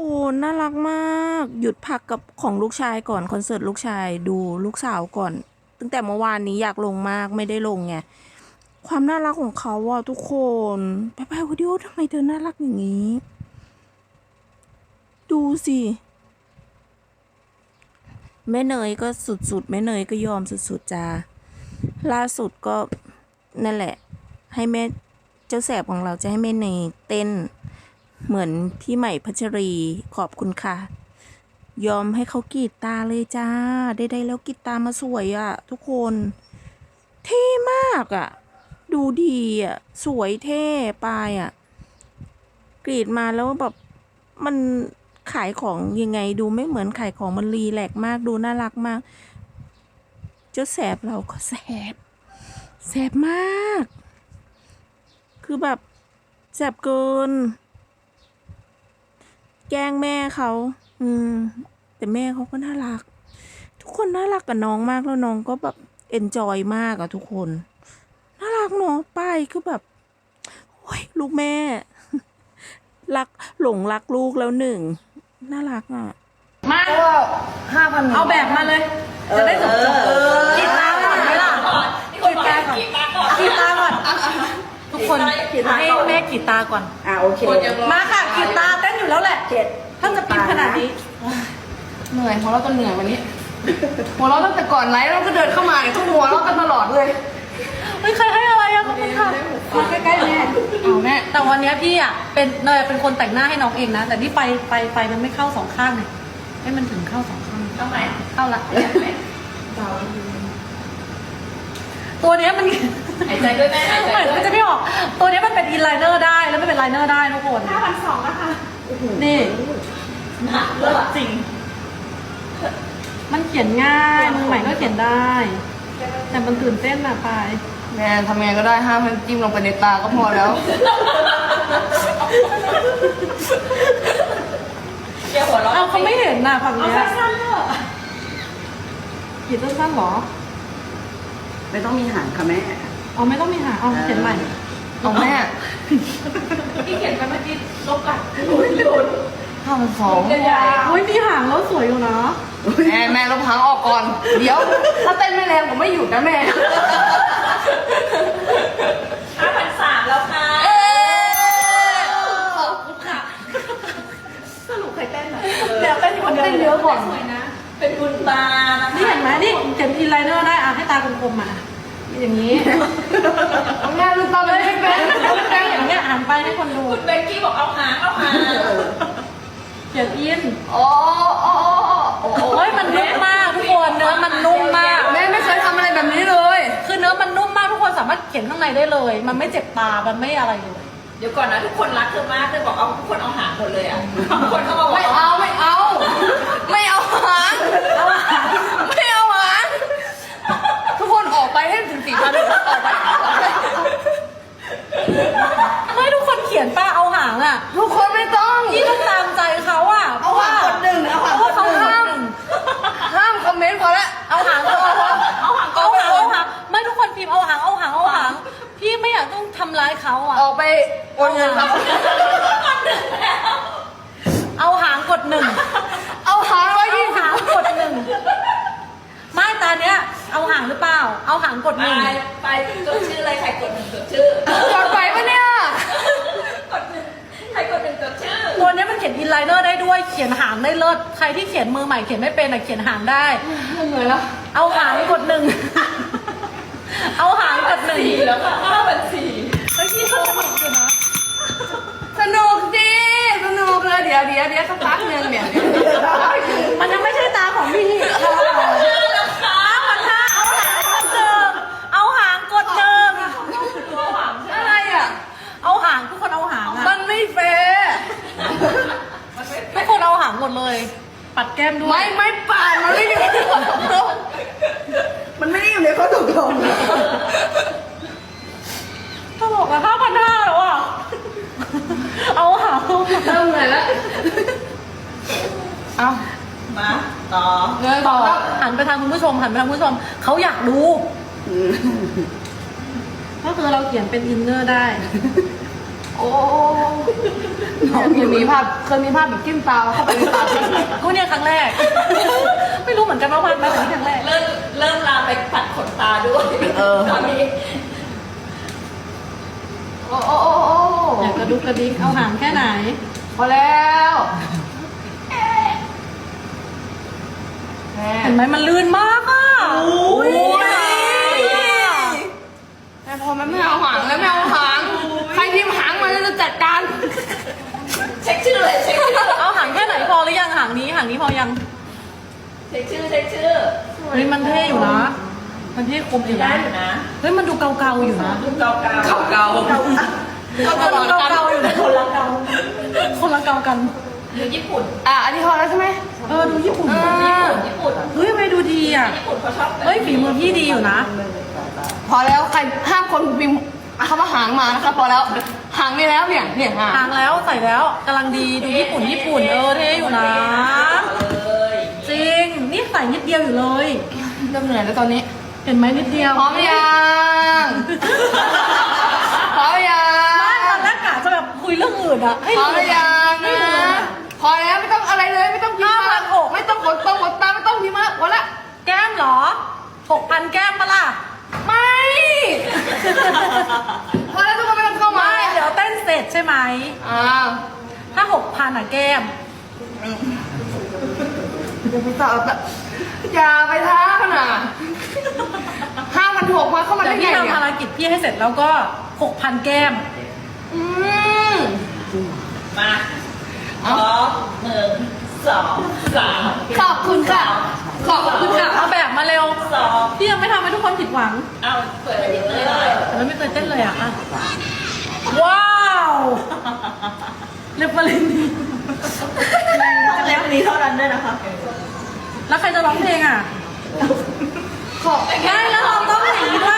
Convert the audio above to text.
โอ้น่ารักมาก หยุดพักกับของลูกชายก่อนคอนเสิร์ตลูกชายดูลูกสาวก่อน ตั้งแต่เมื่อวานนี้อยากลงมากไม่ได้ลงไง ความน่ารักของเขาอะทุกคนไปไปวิดีโอทำไมเธอน่ารักอย่างนี้ ดูสิ แม่เนยก็สุดๆ แม่เนยก็ยอมสุดๆจ้าล่าสุดก็นั่นแหละ ให้แม่เจ้าแสบของเราจะให้แม่เนยเต้น เหมือนพี่ใหม่พัชรีขอบคุณค่ะ ยอมให้เขากรีดตาเลยจ้า ได้ได้แล้วกรีดตามาสวยอะ่ะ ทุกคน เท่มากอะ่ะ ดูดีอะ่ะ สวยเท่ปลายอะ่ะ กรีดมาแล้วแบบมันขายของยังไงดูไม่เหมือนขายของมันรีแลกมากดูน่ารักมาก เจ้าแสบเราก็แสบ แสบมาก คือแบบแสบเกิน แกล้งแม่เขา อืม แต่แม่เขาก็น่ารัก ทุกคนน่ารักกับน้องมากแล้วน้องก็แบบเอนจอยมากอะทุกคน น่ารักเนาะป้ายคือแบบโอ้ยลูกแม่ รักหลงรักลูกแล้วหนึ่ง น่ารักอะมาก็ห้าพันเอาแบบมาเลย จะได้จบจบกีตาร์ก่อนไหมล่ะกีตาร์ก่อนกีตาร์ก่อน ทุกคนให้แม่กีตาร์ก่อน อ่าโอเค มาค่ะกีตาร์เต้นอยู่ แล้วแหละ เจ็ดถ้าจะปิดขนาดนี้เหนื่อยหัวเราะจนเหนื่อยวันนี้ หัวเราะตั้งแต่ก่อนไลฟ์เราก็เดินเข้ามาเนี่ยต้องหัวเราะกันตลอดเลย ไม่เคยให้อะไรอะขอบคุณค่ะมาใกล้ๆแม่เอาแม่แต่วันเนี้ยพี่อะเป็นเนยเป็นคนแต่งหน้าให้น้องเองนะ แต่นี่ไปไปไปมันไม่เข้าสองข้างเลยให้มันถึงเข้าสองข้างเข้าไหมเข้าละตัวเนี้ยมัน หายใจด้วยแม่หายใจเหมือนด้วมันยจะไม่ออก ตัวเนี้ยมันเป็นอินไลเนอร์ได้แล้วไม่เป็นไลเนอร์ได้ทุกคน ห้าพันสองนะคะ นี่เลิศจริง มันเขียนง่ายมือใหม่ก็เขียนได้ แต่มันตื่นเต้นอะไปายแม่ทำไงก็ได้ห้ามมันจิ้มลงไปในตาก็พอแล้วเดี๋ยวหัวเราะเอาเขาไม่เห็นน่ะฝั่งเนี้ยขีดสั้นๆเหรอ ไม่ต้องมีหางค่ะแม่ อ๋อไม่ต้องมีหางเอาเขียนใหม่เอาแม่ที่เขียนไปเมื่อกี้ลบกัน ห้าพันสองเฮ้ยมีหางแล้วสวยอยู่นะแม่แม่ลบหางออกก่อน เดี๋ยว ถ้าเต้นไม่แรงผมไม่หยุดนะแม่ห้าพันสามแล้วค่ะเอ๊ะสรุปใครเต้นอะเดี๋ยวเต้นอยู่คนเดียวเต้นเยอะก่อนสวยนะ เป็นบุญตานะคะนี่เห็นไหมนี่เขียนอินไลเนอร์ได้อะให้ตากลมๆมาอย่างนี้ ให้คนดูคุณเบกกี้บอกเอาหางเอาหางเขียนอินอ๋ออ๋ออ๋อโอ้ยมันนุ่มมากทุกคนเนื้อมันนุ่มมาก แม่ไม่เคยทำอะไรแบบนี้เลย คือเนื้อมันนุ่มมากทุกคนสามารถเขียนข้างในได้เลย มันไม่เจ็บตา มันไม่อะไรเลย เดี๋ยวก่อนนะทุกคนรักเธอมากเธอบอกเอาทุกคนเอาหางหมดเลยอะทุกคนเข้ามาบอกไม่เอาไม่เอา ไม่เอาหางไม่เอาหางทุกคนออกไปให้ถึงสี่พันออกไป ไม่ทุกคนเขียนป้าเอาหางอะ ทุกคนไม่ต้อง นี่ต้องตามใจเขาอะเพ เอา ราะ หา ว่าง กดหนึ่งเอา เพ หาง ราะ ก ว่า ด เขา หนึ่ง ห้าม ห้ามคอม เมนต์พอแล้วเอาหางก็เอาหางเอาหางเอาหางเอาหางไม่ทุกคนพิมพ์เอาหางเอาหางเอาหางพี่ไม่อยากต้องทำร้ายเขาอะออกไปโอนเงินครับเอาหางกดหนึ่งเอาหางร้อยเอายี่สิบหางกดหนึ่งไม่ตาเนี้ย เอาหางหรือเปล่า เอาหางกดหไปนึ่งไปจดชื่อเลยใครกดหนึ่งจดชื่อจดไปปะเนี่ย กดหนึ่งใครกดหนึ่งจดชื่อ ตัวเนี้ ยมันเขียนอินไลเนอร์ได้ด้วย เขียนหางได้เลิศ ใครที่เขียนมือใหม่เขียนไม่เป็นอะเขียนหางได้ เหนื่อยแล้วเอาหางกดหนึ่ง เอาหางกดหนึ่งสี่แล้วค่ะห้าพันสี่เฮ้ยพี่ชอบสนุกอยู่นะ สนุกดีสนุกเลยเดี๋ยวเดี๋ยวเดี๋ยวสักพักหนึงเนี่ย มันยังไม่ใช่ตาของพี่เอาหางห้าพันห้าเอาหางกดหนึ่งเอาหางกดหนึ่ง อะไรอะ เอาหางทุกคนเอาหางอะ มันไม่แฟร์ ทุกคนเอาหางหม ดเลย ปัดแก้มด้วย ไม่ไม่ป่านมันไม่อยู่ในข้อตกลงมันไม่ได้อยู่ในข้อตกลงตลกอะห้าพันห้าแล้วอะเอาหางเอาหางเริ่มเหนื่อยแล้วเอามาต่อเงินต่ต่ออหันไปทางคุณผู้ชมหันไปทางคุณผู้ชมเขาอยากดูก็คือเราเขียนเป็นอินเนอร์ได้ โอ้น้องยังมีภาพเคยมีภาพแบบกิ้มตาเข้าไปในตาพี่กูเนี่ยครั้งแรก ไม่รู้เหมือนกันว่าวันมาถึงครั้งแรก เริ่มเริ่มลามไปปัดขนตาด้วยตอนนี้โอ้โอ้โอ้โอ้อยากกระดุกกระดิกเอาหางแค่ไหน พอแล้วแม่เห็นไหมมันลื่นมากอะอุ้ยแม่พอมันไม่เอาหางแล้วไม่เอาหาง ใครพิมพ์หางมาจะจัดการ เช็คชื่อเลยเช็คชื่อ เอาหางแค่ไหนพอหรือยังหางนี้หางนี้พอยัง เช็คชื่อเช็คชื่อ เฮ้ยมันเท่ อยู่นะ มันเท่คมอยู่ได้นะ อยู่นะเฮ้ยมันดูเกาๆอยู่นะดูเกาเกาเกาเกามันดูเกาๆอยู่นะคนละเกาคนละเกากันดูญี่ปุ่น อะอันนี้พอแล้วใช่ไหมเออดูญี่ปุ่นอ่าญี่ปุ่นเฮ้ยทำไม่ดูดีอะ ญี่ปุ่นเขาชอบเฮ้ยฝีมือพี่ดีอยู่นะ พอแล้วใครห้ามคนพิมพ์คำว่าหางมานะคะพอแล้วหางมีแล้วเนี่ยเนี่ยหางหางแล้วใส่แล้วกำลังดีดูญี่ปุ่นญี่ปุ่นเออเท่อยู่นะ เลยจริงนี่ใส่นิดเดียวอยู่เลย เริ่มเหนื่อยแล้วตอนนี้ เห็นไหมนิดเดียวพร้อมยังพร้อมยัไม่งตอนแรกกะจะแบบคุยเรื่องอื่นอะให้พร้อมรู้ยังนะพอแล้วไม่ต้องอะไรเลยไม่ต้องพิมพ์มาไม่ต้องกดตรงกดตามไม่ต้องพิมพ์มาหมดละแก้มเหรอหกพันแก้มปะล่ะ ไม่พอแล้วทุกคนไม่ต้องเข้ามาไม่เดี๋ยวเต้นเสร็จใช่ไหมอ่าถ้าหกพันอะแก้มอย่าไปต่อแบบ อย่าไปท้าขนาดห้าพันหกมาเข้ามาเดี๋ได้ยวไงพี่ทำเนี่ยภารกิจพี่ให้เสร็จแล้วก็หกพันแก้ม อืมมาพร้อมหนึ่งสองสามขอบคุณค่ะ ขอบคุณค่ะ เอาแบบมาเร็ว สองพี่ยังไม่ทำให้ทุกคนผิดหวังเอาเปิดไปติดเลยเลยแต่ไม่เคยเต้นเลยอะอะว้าวเรียบมาเลยนี่เล่มนี้เท่านั้นด้วยนะคะ แล้วใครจะร้องเพลงอะขอไม่แล้วเราต้องอย่างนี้ด้วย